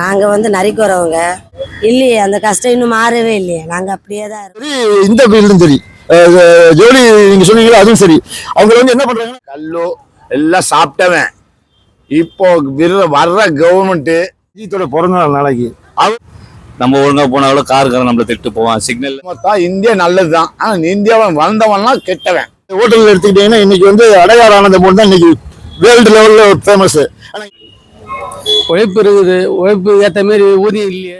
நாங்கள் வந்து நரிக்கு வரவங்க இல்லையே அந்த கஷ்டம் இன்னும் மாறவே இல்லையே. நாங்கள் அப்படியே தான் இருக்கோம். சரி இந்த ஃபீல்டும் சரி. ஜோலி நீங்க சொன்னீங்களா அதுவும் சரி. அவங்க வந்து என்ன பண்றாங்க? கல்லு எல்லாம் சாப்பிட்டவன். இப்போ விர வர்ற கவர்மெண்ட் ஜீத்தோட பிறந்த நாள் நாளைக்கு. நம்ம ஒழுங்கா போனாலும் காருக்காரன் நம்மள திட்டு போவான். சிக்னல் தான் இந்தியா நல்லதுதான். ஆனா இந்தியாவன் வந்தவன்லாம் கெட்டவன். ஹோட்டல் எடுத்துக்கிட்டீங்கன்னா இன்னைக்கு வந்து அடையார் ஆனந்த போன் தான் இன்னைக்கு வேர்ல்டு லெவல்ல ஃபேமஸ் உழைப்பு இருக்குது. உழைப்பு ஏற்ற மாரி ஊதியம் இல்லையே.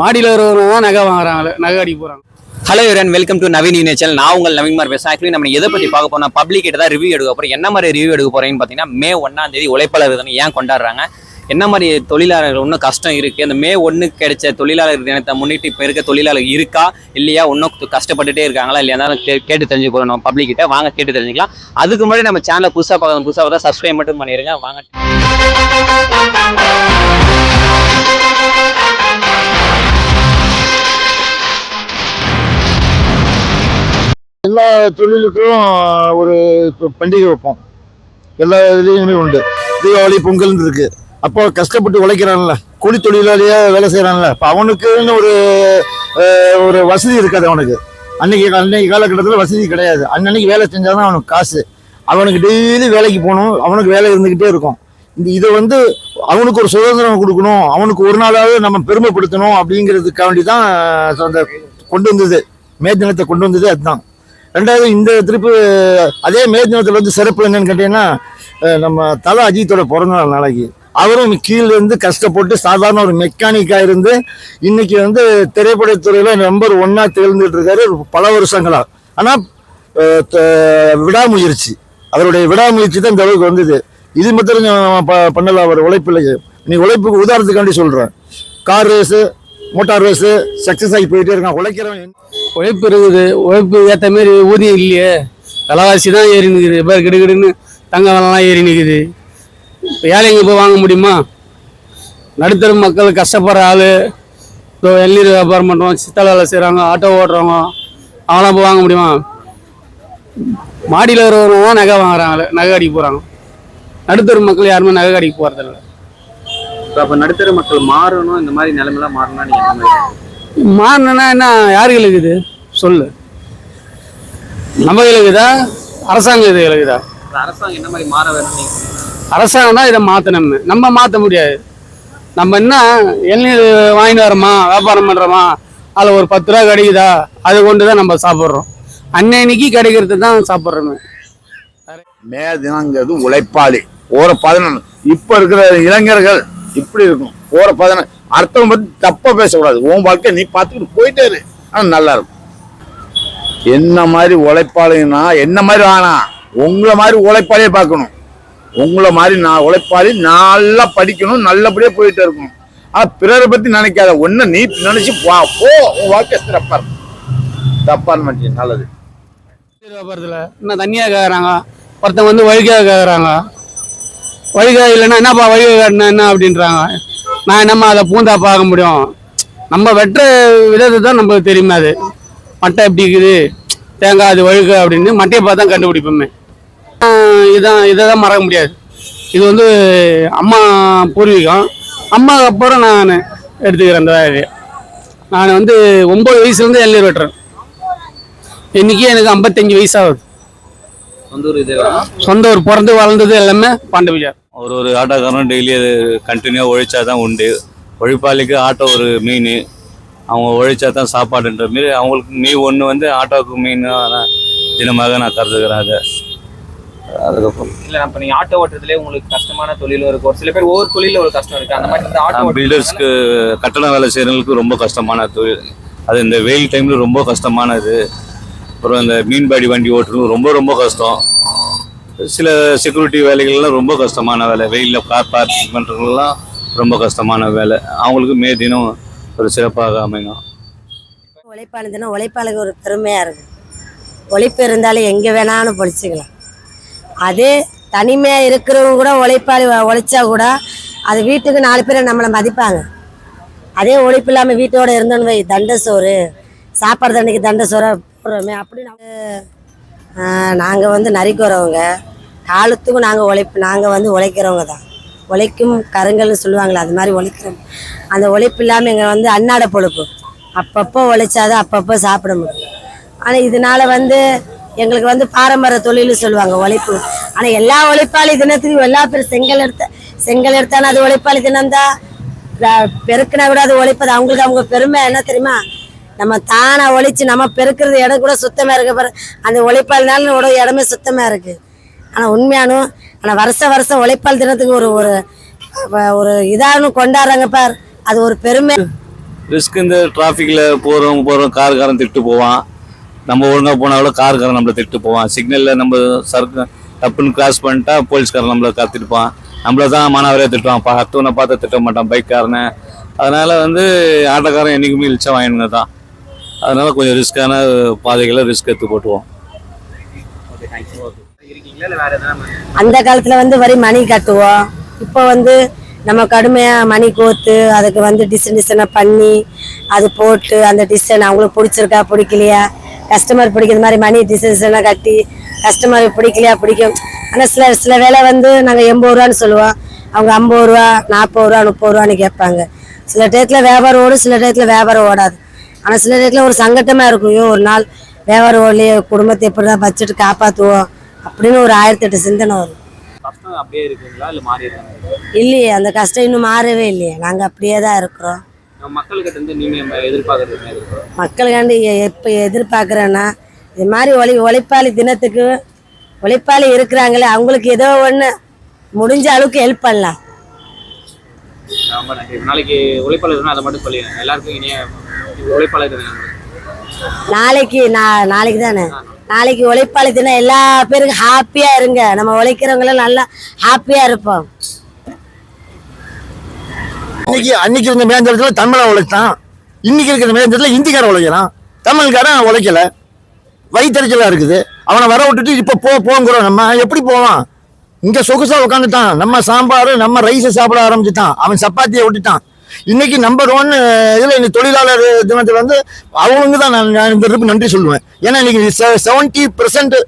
மாடியில் இருக்கிறவங்க தான் நகை வாங்குறாங்க நகை அடிக்க போகிறாங்க hello everyone welcome to Naveen யூனிச்சல் நான் உங்கள் நவீன்மார் பேசுகிறேன் ஆக்சுவலி நம்ம எதை பற்றி பார்க்க போனால் பப்ளிக் கிட்ட தான் ரிவ்யூ எடுக்க போகிறோம் என்ன மாதிரி ரிவ்யூ எடுக்க போகிறேன்னு பார்த்தீங்கன்னா மே ஒன்றாம் தேதி உழைப்பாளர் தினம் ஏன் கொண்டாடுறாங்க? என்ன மாதிரி தொழிலாளர்கள் இன்னும் கஷ்டம் இருக்குது அந்த மே ஒன்று கிடைச்ச தொழிலாளர் தினத்தை முன்னிட்டு இப்போ இருக்க தொழிலாளர் இருக்கா? இல்லையா? இன்னும் கஷ்டப்பட்டுட்டே இருக்காங்களா? இல்லையா? இருந்தாலும் கேட்டு தெரிஞ்சு போகிறோம் நம்ம பப்ளிக் கிட்ட. வாங்க கேட்டு தெரிஞ்சுக்கலாம். அதுக்கு முன்னாடி நம்ம சேனலை புதுசாக பார்க்கணும் புதுசாக பார்த்தா சப்ஸ்கிரைப் மட்டும் பண்ணிடுங்க வாங்க. எல்லா தொழிலுக்கும் ஒரு பண்டிகை வைப்போம். எல்லா இதுலேயுமே உண்டு. தீபாவளி பொங்கல் இருக்கு. அப்போ கஷ்டப்பட்டு உழைக்கிறான்ல. கூலி தொழிலாளியா வேலை செய்கிறான்ல அப்போ அவனுக்குன்னு ஒரு ஒரு வசதி இருக்காது அவனுக்கு. அன்னைக்கு அன்னைக்கு காலகட்டத்தில் வசதி கிடையாது. அன்னன்னைக்கு வேலை செஞ்சாதான் அவனுக்கு காசு. அவனுக்கு டெய்லி வேலைக்கு போகணும். அவனுக்கு வேலை இருந்துக்கிட்டே இருக்கும். இதை வந்து அவனுக்கு ஒரு சுதந்திரம் கொடுக்கணும் அவனுக்கு ஒரு நாளாவது நம்ம பெருமைப்படுத்தணும் அப்படிங்கிறதுக்காண்டி தான் அந்த கொண்டு வந்தது. மே தினத்தை கொண்டு வந்தது அதுதான். ரெண்டாவது இந்த திருப்பு அதே மே தினத்தில் வந்து சிறப்பு என்னன்னு கேட்டீங்கன்னா நம்ம தலை அஜித்தோட பிறந்த நாள் நாளைக்கு. அவரும் கீழ இருந்து கஷ்டப்பட்டு சாதாரண ஒரு மெக்கானிக்காக இருந்து இன்னைக்கு வந்து திரைப்படத்துறையில் நம்பர் ஒன்னாக திகழ்ந்துட்டு இருக்காரு பல வருஷங்களா. ஆனால் விடாமுயற்சி. அவருடைய விடாமுயற்சி தான் இந்த அளவுக்கு வந்தது. இது மட்டும் நான் ப- பண்ணல அவர் உழைப்பில் நீ உழைப்புக்கு உதாரணத்துக்காண்டி சொல்கிறேன் car race motor race success ஆகி போயிட்டே இருக்கான். உழைக்கிறவன் உழைப்பு இருக்குது. உழைப்பு ஏற்ற மாரி ஊதியம் இல்லையே. விலைவாசி தான் ஏறி நிற்குது இப்போ கிடுகிடுன்னு தங்க விலைலாம் ஏறி நிற்குது இப்போ ஏழைங்க போய் வாங்க முடியுமா? நடுத்தர மக்கள் கஷ்டப்படுற ஆள். இப்போ எள்ளீர் வியாபாரம் பண்ணுறோம் சித்தல் வேலை செய்கிறாங்க ஆட்டோ ஓட்டுறவங்க. அவங்களாம் போய் வாங்க முடியுமா? மாடியில் இருக்கிறவங்க தான் நகை வாங்குறாங்க. நகை அடிக்க போகிறாங்க நடுத்தர மக்கள் யாருமே நகை அடிக்க போகிறதில்ல இப்போ அப்போ நடுத்தர மக்கள் மாறணும் இந்த மாதிரி நிலைமைலாம் மாறணும்னா நீங்கள் மாறினா என்ன யாருக்கு இருக்குது சொல்லு. நம்ம இருக்குதா அரசாங்கம் இது இருக்குதா அரசாங்கம் என்ன மாதிரி மாற வேணும் நீங்க அரசாங்கம் தான் இதை மாற்றணும் நம்ம மாற்ற முடியாது. நம்ம என்ன எண்ணெய் வாங்கிட்டு வரோமா வியாபாரம் பண்ணுறோமா அதில் ஒரு பத்து ரூபா கிடைக்குதா? அதை கொண்டு தான் நம்ம சாப்பிட்றோம். அன்னைக்கு கிடைக்கிறது தான் சாப்பிட்றோமே. மே தினங்கிறது உழைப்பாளி. ஓர பதினொன்று இப்ப இருக்கிற இளைஞர்கள் இப்படி இருக்கும். ஓர பதினொன்று அடுத்தவங்க பத்தி தப்பா பேசக்கூடாது. உன் வாழ்க்கை நீ பார்த்துக்கிட்டு போயிட்டே இரு. ஆனால் நல்லா இருக்கும். என்ன மாதிரி உழைப்பாளின்னா என்ன மாதிரி வேணாம் உங்களை மாதிரி உழைப்பாளியே பார்க்கணும். உங்களை மாதிரி நான் உழைப்பாளி நல்லா படிக்கணும் நல்லபடியாக போயிட்டு இருக்கணும். ஆனால் பிறரை பற்றி நினைக்காத. ஒன்று நீ நினைச்சு வா போ, உன் வாழ்க்கை சிறப்பாக இருக்கும். தப்பான மனுஷன் நல்லது. வியாபாரத்தில் இன்னும் தண்ணியாக கேட்குறாங்க ஒருத்தவங்க வந்து வழிக்காக கேட்குறாங்க வழிகாய் இல்லைன்னா என்னப்பா வழி காட்டினா என்ன அப்படின்றாங்க? நான் என்னம்மா அதை பூந்தா பார்க்க முடியும்? நம்ம வெட்டுற விதத்தை தான் நம்மளுக்கு தெரியுமே அது. மட்டை எப்படி இருக்குது? தேங்காய் அது வழுக்க அப்படின்னு மட்டையை பார்த்து தான் கண்டுபிடிப்போமே இதான் இதை தான் மறக்க முடியாது. இது வந்து அம்மா பூர்வீகம். அம்மாவுக்கு அப்புறம் நான் எடுத்துக்கிறேன் அந்த வேலையை. நான் வந்து ஒம்பது வயசுலேருந்து இளநீர் வெட்டுறேன். இன்றைக்கி எனக்கு ஐம்பத்தஞ்சு வயசாகுது சொந்த ஊர் இது சொந்த ஊர் பிறந்து வளர்ந்தது எல்லாமே பாண்டவியார் ஒரு ஒரு ஆட்டோக்காரனும் டெய்லி அது கண்டினியூவாக உழைச்சா தான் உண்டு. உழைப்பாளிக்கு ஆட்டோ ஒரு மீன். அவங்க உழைச்சா தான் சாப்பாடுன்ற மாரி அவங்களுக்கு மீ ஒன்று வந்து ஆட்டோவுக்கு மீன் தினமாக நான் கருதுகிறாங்க அதுக்கப்புறம். இல்ல அப்ப நீங்க ஆட்டோ ஓட்டுறதுலேயே உங்களுக்கு கஷ்டமான தொழிலும் இருக்கும் ஒரு சில பேர் ஒவ்வொரு தொழில ஒரு கஷ்டம் இருக்கு. அந்த மாதிரி இந்த ஆட்டோ பில்டர்ஸ்க்கு கட்டட வேலை செய்கிறவங்களுக்கு ரொம்ப கஷ்டமான தொழில். அது இந்த வெயில் டைமில் ரொம்ப கஷ்டமானது. அப்புறம் இந்த மீன்பாடி வண்டி ஓட்டுறது ரொம்ப ரொம்ப கஷ்டம். சில செக்யூரிட்டி வேலைகள்லாம் ரொம்ப கஷ்டமான வேலை. வெயிலில் கார் பார்க்கிங் பண்ணுறதுலாம் ரொம்ப கஷ்டமான வேலை. அவங்களுக்கு மே தினம் ஒரு சிறப்பாக அமையும் உழைப்பாளி தினம் உழைப்பாளுக்கு ஒரு பெருமையாக இருக்கு. உழைப்பு இருந்தாலும் எங்கே வேணாலும் பொழிச்சிக்கலாம். அதே தனிமையாக இருக்கிறவங்க கூட உழைப்பாளி உழைச்சா கூட அது வீட்டுக்கு நாலு பேரை நம்மளை மதிப்பாங்க. அதே உழைப்பு இல்லாமல் வீட்டோட இருந்தோன்னு வை தண்டை சோறு. சாப்பாடு தண்ணிக்கு தண்டை சோறை சாப்பிட்றோமே அப்படி நாங்கள் வந்து நரிக்கிறவங்க. காலத்துக்கும் நாங்கள் உழைப்பு நாங்கள் வந்து உழைக்கிறவங்க தான். உழைக்கும் கருங்கல்னு சொல்லுவாங்களே அது மாதிரி உழைக்கிறோம். அந்த உழைப்பு இல்லாமல் எங்கள் வந்து அன்னாட பொழுப்பு. அப்பப்போ உழைச்சாதான் அப்பப்போ சாப்பிட முடியும். ஆனால் இதனால வந்து எங்களுக்கு வந்து பாரம்பரிய தொழில் சொல்லுவாங்க உழைப்பு. ஆனால் எல்லா உழைப்பாளி தினத்துக்கும் எல்லா பேர் செங்கல் எடுத்த செங்கல் எடுத்தாலும் அது உழைப்பாளி தினம்தான். பெருக்கினா கூட அது உழைப்பது அவங்களுக்கு அவங்க பெருமை என்ன தெரியுமா? நம்ம தானா ஒழிச்சு நம்ம பெருக்கிறது இடம் கூட சுத்தமா இருக்க பாரு. அந்த உழைப்பாளினால உட இடமே சுத்தமா இருக்கு. ஆனா உண்மையானும் ஆனா வருஷம் வருஷம் உழைப்பால் தினத்துக்கு ஒரு ஒரு ஒரு இதானு கொண்டாடுறாங்க பார். அது ஒரு பெருமை. ரிஸ்க் இந்த டிராஃபிக்கில் போகிறவங்க போகிறோம் காருக்காரன் திட்டு போவான். நம்ம ஒழுங்காக போனாலும் காருக்காரன் நம்மளை திட்டு போவான். சிக்னலில் நம்ம சர்க்கு தப்புன்னு கிராஸ் பண்ணிட்டா போலீஸ்காரன் நம்மளை கற்றுட்டுப்பான் நம்மளை தான் மாணவரே திட்டுவான். பா அடுத்தவனை பார்த்து திட்ட மாட்டான் பைக்காரனை. அதனால் வந்து ஆட்டோக்காரன் என்றைக்குமே இழிச்சா வாங்கினுங்க தான் அதனால் கொஞ்சம் ரிஸ்க்கான பாதைகளை ரிஸ்க் எடுத்து போட்டுவோம் இருக்கீங்களா? இல்லை வேற எதாவது அந்த காலத்துல வந்து வரி மணி கட்டுவோம். இப்போ வந்து நம்ம கடுமையா மணி கோத்து அதுக்கு வந்து டிசைன் டிசைனா பண்ணி அது போட்டு அந்த டிசைன் அவங்களுக்கு பிடிச்சிருக்கா பிடிக்கலையா? கஸ்டமர் பிடிக்கிற மாதிரி மணி டிசைன் டிசைனாக கட்டி கஸ்டமர் பிடிக்கலையா பிடிக்கும். ஆனால் சில சில வேளை வந்து நாங்கள் எண்பது ரூபான்னு சொல்லுவோம். அவங்க ஐம்பது ரூபா நாற்பது ரூபா முப்பது ரூபான்னு கேட்பாங்க. சில டயத்தில் வியாபாரம் ஓடும் சில டயத்தில் வியாபாரம் ஓடாது. ஆனால் சில டயத்தில் ஒரு சங்கட்டமாக இருக்கும். ஐயோ ஒரு நாள் வியாபாரம் ஓடலையே குடும்பத்தை எப்படி தான் வச்சுட்டு காப்பாற்றுவோம் அப்படின்னு ஒரு ஆயிரத்தெட்டு சிந்தனை வரும். இல்லையே அந்த கஷ்டம் இன்னும் மாறவே இல்லையே. நாங்கள் அப்படியே தான் இருக்கிறோம் மக்களுக்காண்டி எப்போ எதிர்பார்க்குறேன்னா இது மாதிரி ஒழி உழைப்பாளி தினத்துக்கு உழைப்பாளி இருக்கிறாங்களே அவங்களுக்கு ஏதோ ஒன்று முடிஞ்ச அளவுக்கு ஹெல்ப் பண்ணலாம். நாளைக்கு உழைப்பாளர் அதை மட்டும் சொல்லிடுறேன். எல்லாருக்கும் இனிய உழைப்பாளர் நாளைக்கு நான் நாளைக்கு தானே? நாளைக்கு உழைப்பாளி தினம் எல்லா பேருக்கும் ஹாப்பியாக இருங்க. நம்ம உழைக்கிறவங்களாம் நல்லா ஹாப்பியாக இருப்போம். இன்னைக்கு அன்னைக்கு இருந்த மேஞ்சத்துல தமிழன் உழைச்சான். இன்னைக்கு இருக்கிற மேஞ்சத்துல ஹிந்திக்காரன் உழைக்கிறான். தமிழ்காரன் உழைக்கல. வயிற்றுச்சலா இருக்குது. அவனை வர விட்டுட்டு இப்ப போ போங்கிறோம் நம்ம. எப்படி போவான்? இங்க சொகுசா உட்காந்துட்டான் நம்ம சாம்பார் நம்ம ரைஸ் சாப்பிட ஆரம்பிச்சுட்டான். அவன் சப்பாத்தியை விட்டுட்டான். இன்னைக்கு நம்பர் ஒன் இதில் இந்த தொழிலாளர் தினத்தில் வந்து அவங்களுக்கு தான் நான் நான் இந்த நன்றி சொல்லுவேன். ஏன்னா இன்னைக்கு செவன்ட்டி பெர்சன்ட்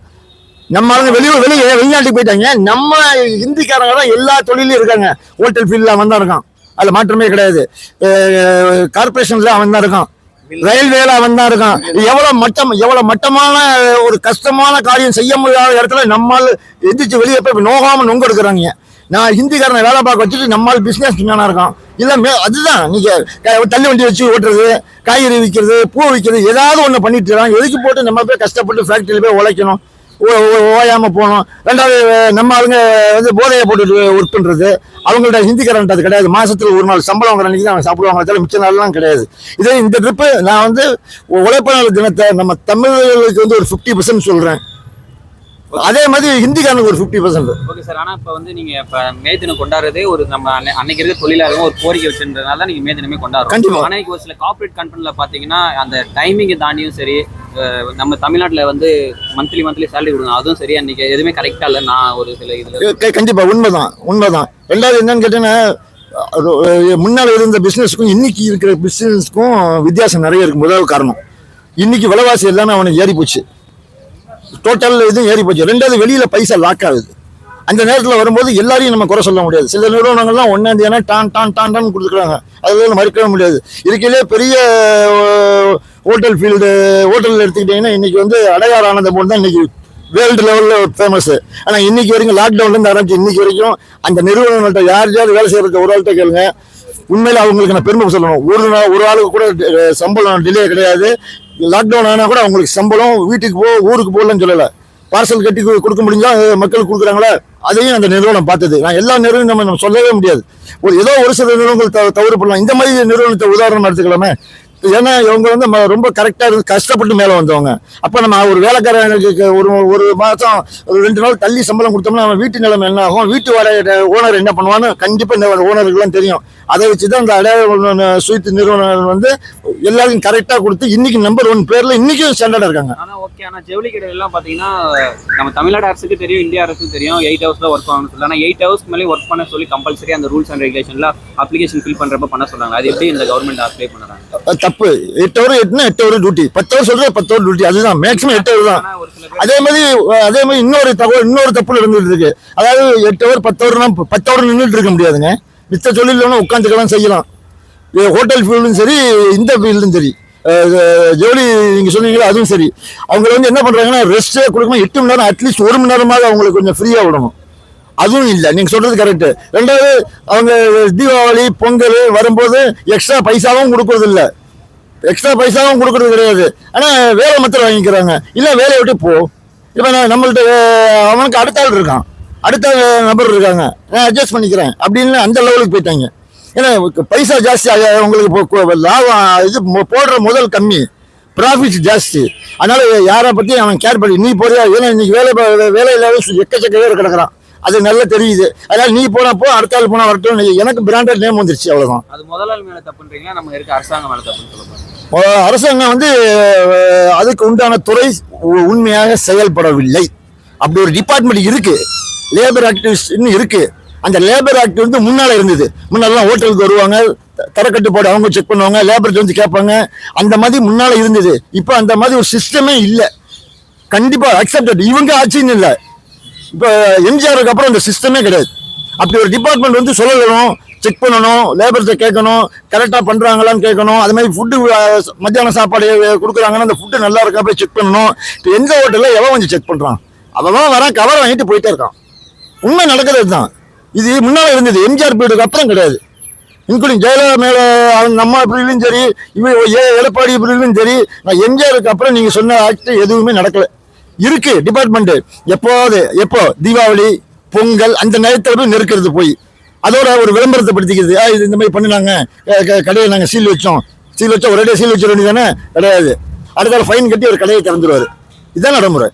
நம்ம ஆளுங்க வெளியூர் வெளியே வெளிநாட்டுக்கு போயிட்டாங்க. நம்ம ஹிந்திக்காரங்க தான் எல்லா தொழிலும் இருக்காங்க. ஹோட்டல் ஃபீல்டில் அவன் தான் இருக்கான். அதில் மாற்றமே கிடையாது. கார்பரேஷன்ல அவன் தான் இருக்கான். ரயில்வேல அவன் தான் இருக்கான். எவ்வளவு மட்டம் எவ்வளவு மட்டமான ஒரு கஷ்டமான காரியம் செய்ய முடியாத இடத்துல நம்மால் எந்திரிச்சு வெளியே போய் நோகாம நொங்க எடுக்கிறாங்க. நான் ஹிந்திக்காரனை வேலை பார்க்க வச்சுட்டு நம்மால் பிஸ்னஸ் மேனா இருக்கும் இல்லை மே- அதுதான். நீங்கள் தள்ளி வண்டி வச்சு ஓட்டுறது காய்கறி விற்கிறது பூ விற்கிறது ஏதாவது ஒன்று பண்ணிட்டு இருக்கோம் எதுக்கு போட்டு நம்ம போய் கஷ்டப்பட்டு ஃபேக்ட்ரியில் போய் உழைக்கணும்? ஓ- ஓ- போகணும். ரெண்டாவது நம்ம ஆளுங்க வந்து போதையை போட்டுட்டு ஒர்க் பண்ணுறது அவங்கள்ட்ட ஹிந்திக்காரன்ட்டு அது கிடையாது. மாதத்தில் ஒரு நாள் சம்பளம் வாங்குற அன்னைக்கு தான் அவங்க சாப்பிடுவாங்க. தவிர மிச்ச நாள்லாம் கிடையாது. இதே இந்த ட்ரிப்பு நான் வந்து உழைப்பாளர் தினத்தை நம்ம தமிழர்களுக்கு வந்து ஒரு ஃபிஃப்டி பர்சன்ட் சொல்கிறேன் அதே மாதிரி ஹிந்திக்காரனுக்கு ஒரு ஃபிஃப்டி பர்சன்ட் ஓகே சார் ஆனா இப்ப வந்து நீங்க இப்ப மே தினம் கொண்டாடுறதே ஒரு நம்ம அன்னை- அன்னைக்கு இருக்க தொழிலாளர்கள் ஒரு கோரிக்கை வச்சுன்றதுனால தான் நீங்க மே தினமே கொண்டாடுறோம். கண்டிப்பா. ஆனா இப்போ ஒரு சில கார்ப்பரேட் கம்பெனில பாத்தீங்கன்னா அந்த டைமிங்கை தாண்டியும் சரி நம்ம தமிழ்நாட்டுல வந்து மந்த்லி மந்த்லி சேலரி கொடுங்க அதுவும் சரி அன்னைக்கு எதுவுமே கரெக்டா இல்ல. நான் ஒரு சில இதுல க- கண்டிப்பா உண்மைதான் உண்மைதான். ரெண்டாவது என்னன்னு அஹ், முன்னால இருந்த பிசினஸ்க்கும் இன்னைக்கு இருக்கிற பிசினஸ்க்கும் வித்தியாசம் நிறைய இருக்கு. முதல் காரணம் இன்னைக்கு விலைவாசி எல்லாமே அவனுக்கு ஏறி போச்சு டோட்டல் இதுவும் ஏறி போச்சு. ரெண்டாவது வெளியில் பைசா லாக் ஆகுது. அந்த நேரத்தில் வரும்போது எல்லாரையும் நம்ம குறை சொல்ல முடியாது. சில நிறுவனங்கள்லாம் ஒன்னாம் டான் டான் டான் டான் கொடுத்துக்கிறாங்க. அதில் மறுக்கவே முடியாது. இருக்கையிலே பெரிய ஹோட்டல் ஃபீல்டு ஹோட்டலில் எடுத்துக்கிட்டிங்கன்னா இன்றைக்கி வந்து அடையார் ஆனந்த தான் இன்றைக்கி வேர்ல்டு லெவலில் ஃபேமஸ் ஆனால் இன்றைக்கி வரைக்கும் லாக்டவுன்லேருந்து ஆரம்பிச்சு இன்றைக்கி வரைக்கும் அந்த நிறுவனங்கள்ட்ட யார் யார் வேலை செய்கிறது ஒரு ஆள்கிட்ட கேளுங்க. உண்மையில் அவங்களுக்கு நான் பெருமை சொல்லணும். ஒரு நாள் ஒரு ஆளுக்கு கூட சம்பளம் டிலே கிடையாது. லாக்டவுன் ஆனால் கூட அவங்களுக்கு சம்பளம் வீட்டுக்கு போ ஊருக்கு போகலன்னு சொல்லலை. பார்சல் கட்டி கொடுக்க முடிஞ்சா மக்கள் மக்களுக்கு கொடுக்குறாங்களா? அதையும் அந்த நிறுவனம் பார்த்தது. நான் எல்லா நிறுவனம் நம்ம நம்ம சொல்லவே முடியாது. ஒரு ஏதோ ஒரு சில நிறுவனங்கள் தவறு பண்ணலாம். இந்த மாதிரி நிறுவனத்தை உதாரணம் எடுத்துக்கலாமே. ஏன்னா இவங்க வந்து ரொம்ப கரெக்டாக இருந்து கஷ்டப்பட்டு மேலே வந்தவங்க. அப்போ நம்ம ஒரு வேலைக்காரனுக்கு ஒரு ஒரு மாதம் ஒரு ரெண்டு நாள் தள்ளி சம்பளம் கொடுத்தோம்னா அவன் வீட்டு நிலைமை என்ன ஆகும்? வீட்டு வாடகை ஓனர் என்ன பண்ணுவான்னு கண்டிப்பாக இந்த ஓனருக்குலாம் தெரியும். அதை வச்சு தான் இந்த அடையாள ஸ்வீட் நிறுவனம் வந்து எல்லாருக்கும் கரெக்டாக கொடுத்து இன்னைக்கு நம்பர் ஒன் பேரில் இன்னைக்கும் ஸ்டாண்டர்டாக இருக்காங்க. ஆனா ஓகே ஓகே ஆனா ஜவுளி கடையில எல்லாம் பாத்தீங்கன்னா நம்ம தமிழ்நாடு அரசுக்கு தெரியும் இந்தியா அரசுக்கு தெரியும் எயிட் ஹவர்ஸ்ல ஒர்க் ஆகணும்னு சொல்லி ஆனா எயிட் ஹவர்ஸ் மேலே ஒர்க் பண்ண சொல்லி கம்பல்சரி அந்த ரூல்ஸ் அண்ட் ரெகுலேஷன்ல அப்ளிகேஷன் ஃபில் பண்றப்ப பண்ண சொல்றாங்க. அது எப்படி இந்த கவர்மெண்ட் அப்ளை பண்றாங்க அது தப்பு. எட்டு ஹவர் எட்டுனா எட்டு ஹவர் டியூட்டி பத்து ஹவர் சொல்றது பத்து ஹவர் டியூட்டி அதுதான் மேக்ஸிமம் எட்டு ஹவர் தான். அதே மாதிரி அதே மாதிரி இன்னொரு தகவல் இன்னொரு தப்பு நடந்துட்டு இருக்கு. அதாவது எட்டு ஹவர் பத்து ஹவர்னா பத்து ஹவர் நின்றுட்டு இருக்க முடியாதுங்க. மித்த தொழில் உட்காந்துக்கலாம் செய்யலாம். ஹோட்டல் ஃபீல்டும் சரி இந்த ஃபீல்டும் சரி. ஜோலி நீங்கள் ஜவுளி சொன்னீங்களா அதுவும் சரி. அவங்க வந்து என்ன பண்ணுறாங்கன்னா ரெஸ்ட்டே கொடுக்கணும். எட்டு மணி நேரம் அட்லீஸ்ட் ஒரு மணி நேரமாவது அவங்களுக்கு கொஞ்சம் ஃப்ரீயாக விடணும். அதுவும் இல்லை. நீங்கள் சொல்கிறது கரெக்டு ரெண்டாவது அவங்க தீபாவளி பொங்கல் வரும்போது எக்ஸ்ட்ரா பைசாவும் கொடுக்கறது எக்ஸ்ட்ரா பைசாவும் கொடுக்கறது கிடையாது. ஆனால் வேலை மாத்திரம் வாங்கிக்கிறாங்க. இல்லை வேலையை விட்டு போ. இப்போ நான் நம்மள்ட்ட அவனுக்கு அடுத்த ஆள் இருக்கான். அடுத்த நபர் இருக்காங்க. நான் அட்ஜஸ்ட் பண்ணிக்கிறேன். அப்படின்னு அந்த லெவலுக்கு போயிட்டாங்க. ஏன்னா பைசா ஜாஸ்தி ஆக- உங்களுக்கு இப்போ லாபம் இது போடுற முதல் கம்மி. ப்ராஃபிட் ஜாஸ்தி. அதனால் யாரை பற்றி அவன் கேர் பண்ணி நீ போறியா? ஏன்னா இன்றைக்கி வேலை வேலை இல்லாத எக்கச்சக்க பேர் கிடக்குறான். அது நல்லா தெரியுது. அதனால நீ போனா போ அடுத்த ஆள் போனா வரட்டும் எனக்கு பிராண்டட் நேம் வந்துருச்சு அவ்வளவுதான். அது முதலாள் மேல தப்புன்றீங்களா? நம்ம இருக்க அரசாங்கம் மேல தப்புன்னு அரசாங்கம் வந்து அதுக்கு உண்டான துறை உ- உண்மையாக செயல்படவில்லை. அப்படி ஒரு டிபார்ட்மெண்ட் இருக்கு. லேபர் ஆக்டிவிஸ்ட் இருக்குது இருக்கு. அந்த லேபர் ஆக்ட் வந்து முன்னால இருந்தது. முன்னாலாம் ஹோட்டலுக்கு வருவாங்க தரக்கட்டுப்பாடு அவங்க செக் பண்ணுவாங்க லேபர் வந்து கேட்பாங்க. அந்த மாதிரி முன்னால இருந்தது. இப்போ அந்த மாதிரி ஒரு சிஸ்டமே இல்லை. கண்டிப்பாக அக்செப்டட் இவங்க ஆட்சின்னு இல்லை. இப்போ எம்ஜிஆருக்கு அப்புறம் அந்த சிஸ்டமே கிடையாது. அப்படி ஒரு டிபார்ட்மெண்ட் வந்து சொல்லணும். செக் பண்ணணும் லேபர்ஸை கேட்கணும் கரெக்டாக பண்ணுறாங்களான்னு கேட்கணும். அது மாதிரி ஃபுட்டு மத்தியான சாப்பாடு கொடுக்குறாங்கன்னா அந்த ஃபுட்டு நல்லா இருக்கா போய் செக் பண்ணணும். இப்போ எந்த ஹோட்டலில் எவன் வந்து செக் பண்ணுறான் அவன் வரான் கவர் வாங்கிட்டு போயிட்டே இருக்கான். உண்மை நடக்கிறது தான். இது முன்னால் இருந்தது எம்ஜிஆர் பீரியடுக்கு அப்புறம் கிடையாது. இன்க்ளூடிங் ஜெயலலிதா மேலே அவங்க நம்ம பீரியட்லையும் சரி இவன் ஏ எடப்பாடி பீரியட்லையும் சரி நான் எம்ஜிஆருக்கு அப்புறம் நீங்கள் சொன்ன ஆக்ட் எதுவுமே நடக்கலை. இருக்குது டிபார்ட்மெண்ட்டு எப்போது எப்போ? தீபாவளி பொங்கல் அந்த நேரத்தில் போய் நெருக்கிறது போய். அதோட ஒரு விளம்பரத்தை படுத்திக்கிறது "ஆ, இது இந்த மாதிரி பண்ணினாங்க. க- கடையை நாங்கள் சீல் வச்சோம். சீல் வச்சா ஒரே சீல் வச்சிட வேண்டியதானே கிடையாது. அடுத்த ஃபைன் கட்டி ஒரு கடையை திறந்துருவாரு. இதுதான் நடைமுறை.